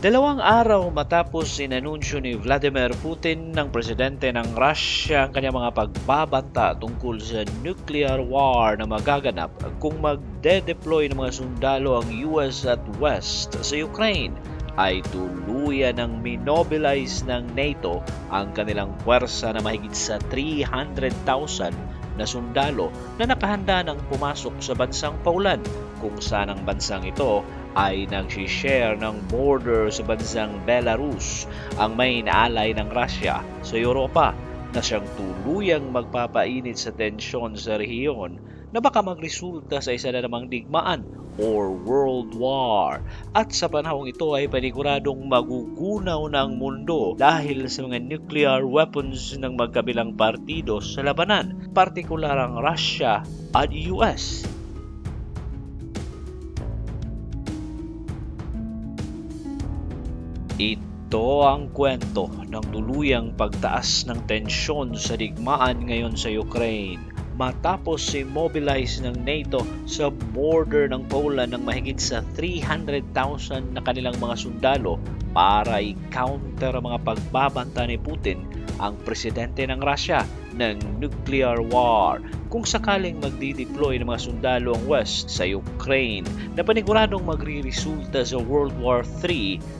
Dalawang araw matapos inanunsyo ni Vladimir Putin ng presidente ng Russia ang kanyang mga pagbabanta tungkol sa nuclear war na magaganap kung magde-deploy ng mga sundalo ang US at West sa Ukraine ay tuluyan ng minobilize ng NATO ang kanilang puwersa na mahigit sa 300,000 na sundalo na nakahanda ng pumasok sa bansang Poland kung saan ang bansang ito ay nagsishare ng border sa bansang Belarus, ang main ally ng Russia sa Europa na siyang tuluyang magpapainit sa tensyon sa rehiyon na baka magresulta sa isa na namang digmaan or world war. At sa panahong ito ay paniguradong magugunaw na mundo dahil sa mga nuclear weapons ng magkabilang partido sa labanan, partikular ang Russia at US. Ito ang kwento ng tuluyang pagtaas ng tensyon sa digmaan ngayon sa Ukraine matapos i-mobilize ng NATO sa border ng Poland ng mahigit sa 300,000 na kanilang mga sundalo para i-counter ang mga pagbabanta ni Putin ang presidente ng Russia ng nuclear war kung sakaling magdi-deploy ng mga sundalo ang West sa Ukraine na paniguradong magre-resulta sa World War III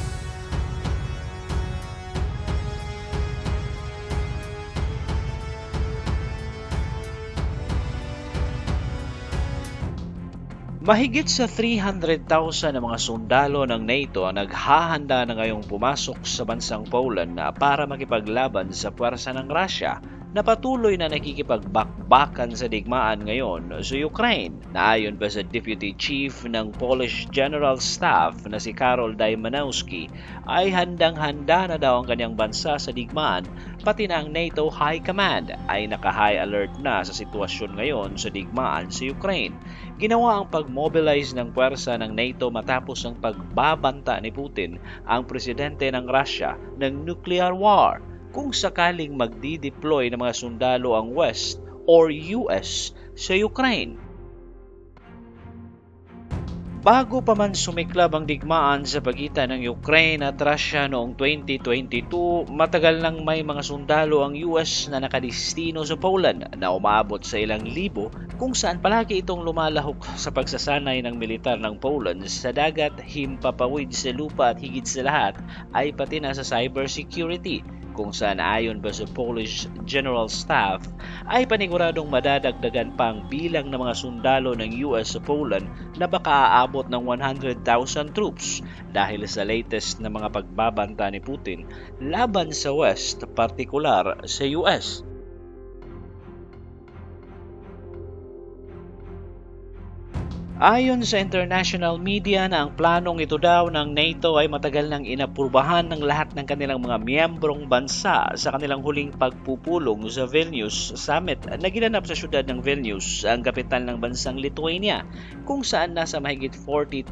Mahigit sa 300,000 na mga sundalo ng NATO ang naghahanda na ngayong pumasok sa bansang Poland na para makipaglaban sa puwersa ng Russia na patuloy na nakikipagbakbakan sa digmaan ngayon sa Ukraine. Naayon pa sa Deputy Chief ng Polish General Staff na si Karol Daimanowski ay handang-handa na daw ang kanyang bansa sa digmaan pati na ang NATO High Command ay naka-high alert na sa sitwasyon ngayon sa digmaan sa Ukraine. Ginawa ang pag-mobilize ng puwersa ng NATO matapos ang pagbabanta ni Putin ang presidente ng Russia ng nuclear war kung sakaling magdi-deploy ng mga sundalo ang West or US sa Ukraine. Bago pa man sumiklab ang digmaan sa pagitan ng Ukraine at Russia noong 2022, matagal nang may mga sundalo ang US na nakadistino sa Poland na umabot sa ilang libo kung saan palagi itong lumalahok sa pagsasanay ng militar ng Poland sa dagat, himpapawid sa lupa at higit sa lahat ay pati na sa cybersecurity kung saan ayon ba sa Polish General Staff ay paniguradong madadagdagan pa ang bilang ng mga sundalo ng US sa Poland na baka aabot ng 100,000 troops dahil sa latest na mga pagbabanta ni Putin laban sa West, partikular sa US. Ayon sa international media na ang planong ito daw ng NATO ay matagal nang inapurbahan ng lahat ng kanilang mga miyembrong bansa sa kanilang huling pagpupulong sa Vilnius Summit na ginanap sa syudad ng Vilnius, ang kapital ng bansang Lithuania, kung saan nasa mahigit 40,000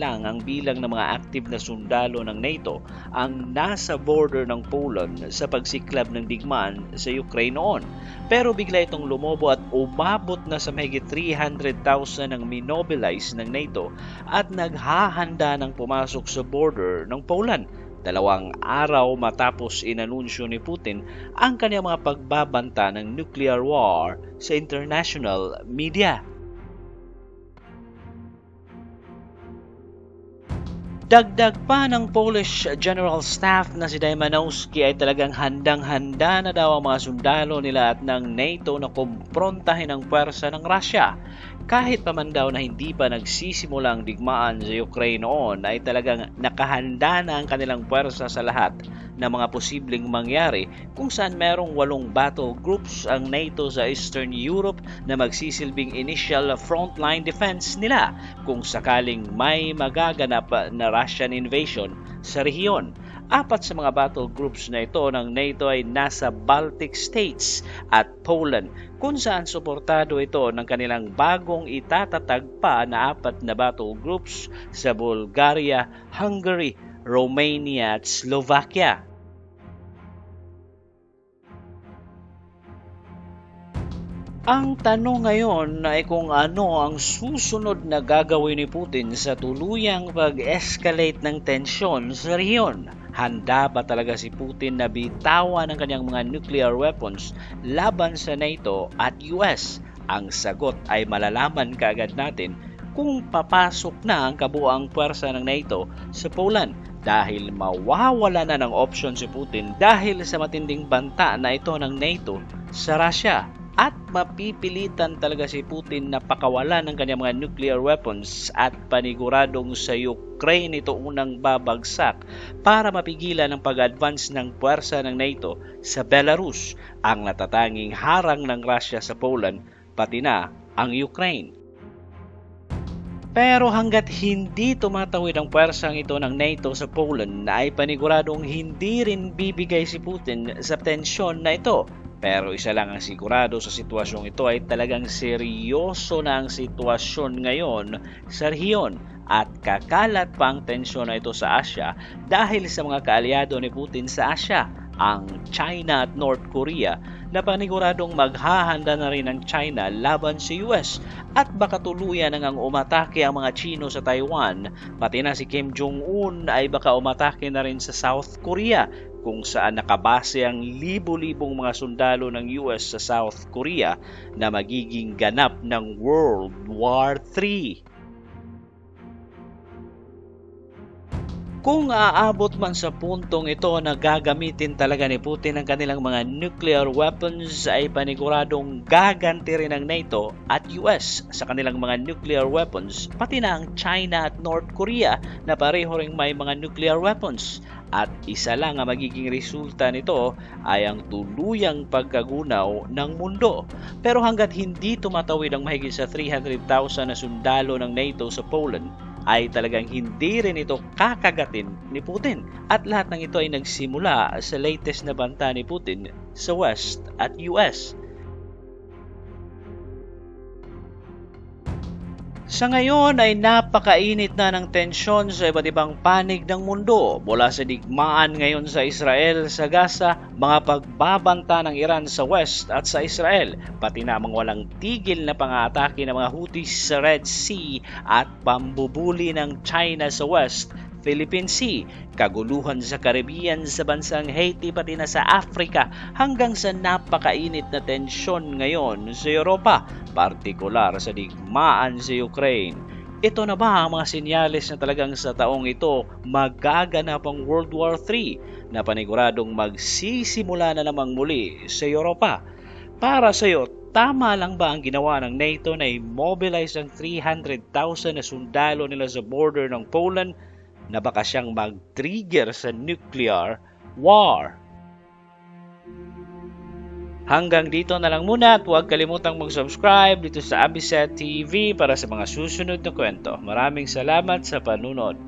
lang ang bilang ng mga active na sundalo ng NATO ang nasa border ng Poland sa pagsiklab ng digmaan sa Ukraine noon. Pero bigla itong lumobo at umabot na sa mahigit 300,000 ang mino mobilize ng NATO at naghahanda ng pumasok sa border ng Poland dalawang araw matapos inanunsyo ni Putin ang kanyang mga pagbabanta ng nuclear war sa international media. Dagdag pa ng Polish General Staff na si Daimanowski ay talagang handang-handa na daw ang mga sundalo nila at ng NATO na kumprontahin ang pwersa ng Russia. Kahit pa man daw na hindi pa nagsisimula ang digmaan sa Ukraine noon ay talagang nakahanda na ang kanilang pwersa sa lahat ng mga posibleng mangyari kung saan merong walong battle groups ang NATO sa Eastern Europe na magsisilbing initial frontline defense nila kung sakaling may magaganap na Russian invasion sa rehiyon. Apat sa mga battle groups na ito ng NATO ay nasa Baltic States at Poland kung saan suportado ito ng kanilang bagong itatatag pa na apat na battle groups sa Bulgaria, Hungary, Romania at Slovakia. Ang tanong ngayon ay kung ano ang susunod na gagawin ni Putin sa tuluyang pag-escalate ng tensyon sa rehiyon. Handa ba talaga si Putin na bitawan ang kanyang mga nuclear weapons laban sa NATO at US? Ang sagot ay malalaman kaagad natin kung papasok na ang kabuang puwersa ng NATO sa Poland dahil mawawala na ng option si Putin dahil sa matinding banta na ito ng NATO sa Russia at mapipilitan talaga si Putin na pakawalan ng kanyang mga nuclear weapons at paniguradong sa Ukraine ito unang babagsak para mapigilan ang pag-advance ng puwersa ng NATO sa Belarus, ang natatanging harang ng Russia sa Poland, pati na ang Ukraine. Pero hanggat hindi tumatawid ang puwersang ito ng NATO sa Poland ay paniguradong hindi rin bibigay si Putin sa tensyon na ito pero isa lang ang sigurado sa sitwasyong ito ay talagang seryoso na ang sitwasyon ngayon sa rehiyon. At kakalat pa ang tensyon na ito sa Asya dahil sa mga kaalyado ni Putin sa Asya, ang China at North Korea na paniguradong maghahanda na rin ang China laban sa US at baka tuluyan nang umatake ang mga Chino sa Taiwan. Pati na si Kim Jong-un ay baka umatake na rin sa South Korea kung saan nakabase ang libo-libong mga sundalo ng US sa South Korea na magiging ganap ng World War III. Kung aabot man sa puntong ito na gagamitin talaga ni Putin ang kanilang mga nuclear weapons ay paniguradong gaganti rin ng NATO at US sa kanilang mga nuclear weapons pati na ang China at North Korea na pareho ring may mga nuclear weapons at isa lang ang magiging resulta nito ay ang tuluyang pagkagunaw ng mundo. Pero hanggat hindi tumatawid ang mahigit sa 300,000 na sundalo ng NATO sa Poland, ay talagang hindi rin ito kakagatin ni Putin. At lahat ng ito ay nagsimula sa latest na banta ni Putin sa West at US. Sa ngayon ay napakainit na ng tensyon sa iba't ibang panig ng mundo mula sa digmaan ngayon sa Israel sa Gaza, mga pagbabanta ng Iran sa West at sa Israel, pati na mga walang tigil na pang-aatake ng mga Houthis sa Red Sea at pambubuli ng China sa West Philippine Sea, kaguluhan sa Caribbean sa bansang Haiti pati na sa Africa hanggang sa napakainit na tensyon ngayon sa Europa, partikular sa digmaan sa Ukraine. Ito na ba ang mga senyales na talagang sa taong ito magaganap ang World War III na paniguradong magsisimula na namang muli sa Europa? Para sa iyo, tama lang ba ang ginawa ng NATO na immobilize ang 300,000 na sundalo nila sa border ng Poland na baka siyang mag-trigger sa nuclear war. Hanggang dito na lang muna at huwag kalimutang mag-subscribe dito sa Abiset TV para sa mga susunod na kwento. Maraming salamat sa panunod.